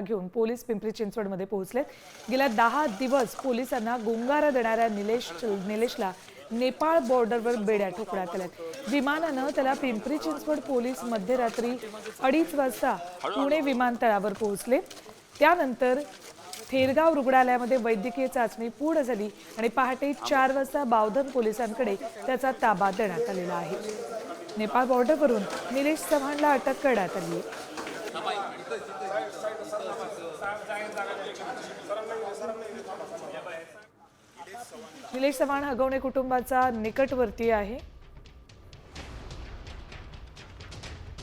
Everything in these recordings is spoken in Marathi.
घेऊन पोलीस पिंपरी चिंचवडमध्ये पोहोचले गेल्या दहा दिवस पोलिसांना गुंगारा देणाऱ्या निलेश निलेशला नेपाळ बॉर्डरवर बेड्या ठोकण्यात आल्यात. विमानानं त्याला पिंपरी चिंचवड पोलीस मध्यरात्री अडीच वाजता पुणे विमानतळावर पोहोचले. त्यानंतर थेरगाव रुग्णालयामध्ये वैद्यकीय चाचणी पूर्ण झाली आणि पहाटे चार वाजता बावधन पोलिसांकडे त्याचा ताबा देण्यात आलेला आहे. नेपाळ बॉर्डरवरून निलेश चव्हाणला अटक करण्यात आली निलेश चव्हाण हगवणे कुटुंबाचा निकटवर्ती आहे.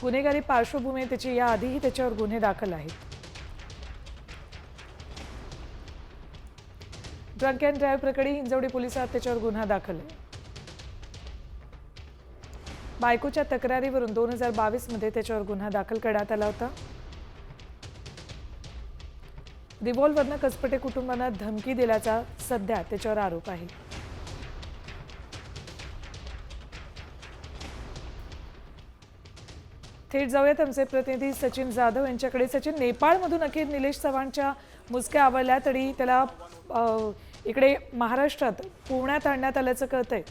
गुन्हेगारी पार्श्वभूमी त्याची याआधीही त्याच्यावर गुन्हे दाखल आहेत. ड्रंक अँड ड्राईव्ह प्रकरणी हिंजवडी पोलिसात त्याच्यावर गुन्हा दाखल आहे. बायकोच्या तक्रारीवरून दोन हजार बावीसमध्ये त्याच्यावर गुन्हा दाखल करण्यात आला होता. रिव्हॉल्वरनं कसपटे कुटुंबांना धमकी दिल्याचा सध्या त्याच्यावर आरोप आहे. थेट जाऊयात आमचे प्रतिनिधी सचिन जाधव यांच्याकडे. सचिन नेपाळमधून अखेर निलेश चव्हाणच्या मुसक्या आवडल्या तरी त्याला इकडे महाराष्ट्रात पुण्यात आणण्यात आल्याचं कळतंय.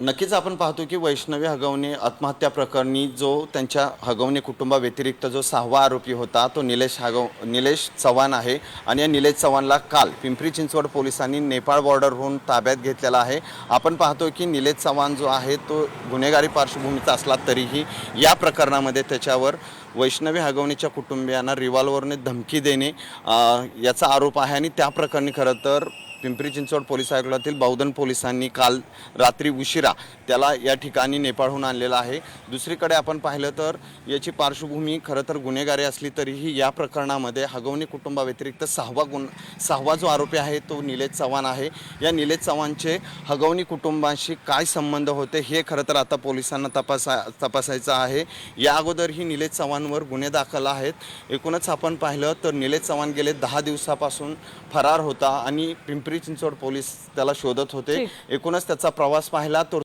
नक्कीच आपण पाहतो की वैष्णवी हगवणे आत्महत्या प्रकरणी जो त्यांच्या हगवणे कुटुंबाव्यतिरिक्त जो सहावा आरोपी होता तो निलेश हगव निलेश चव्हाण आहे. आणि या निलेश चव्हाणला काल पिंपरी चिंचवड पोलिसांनी नेपाळ बॉर्डरहून ताब्यात घेतलेला आहे. आपण पाहतो की निलेश चव्हाण जो आहे तो गुन्हेगारी पार्श्वभूमीचा असला तरीही या प्रकरणामध्ये त्याच्यावर वैष्णवी हगवणीच्या कुटुंबियांना रिव्हॉल्वरने धमकी देणे याचा आरोप आहे. आणि त्या प्रकरणी खरं तर पिंपरी चिंचवड पोलीस आयुक्तातील बहुधन पोलिसांनी काल रात्री उशिरा त्याला या ठिकाणी नेपाळहून आणलेला आहे. दुसरीकडे आपण पाहिलं तर याची पार्श्वभूमी खरं तर गुन्हेगारी असली तरीही या प्रकरणामध्ये हगवणी कुटुंबाव्यतिरिक्त सहावा गुण सहावा जो आरोपी आहे तो निलेश चव्हाण आहे. या निलेश चव्हाणचे हगवणी कुटुंबाशी काय संबंध होते हे खरं तर आता पोलिसांना तपासा तपासायचं आहे. या अगोदरही निलेश चव्हाणवर गुन्हे दाखल आहेत. एकूणच आपण पाहिलं तर निलेश चव्हाण गेले दहा दिवसापासून फरार होता आणि पिंपरी चिंचवड पोलीस त्याला शोधत होते. एकूणच त्याचा प्रवास पाहिला तर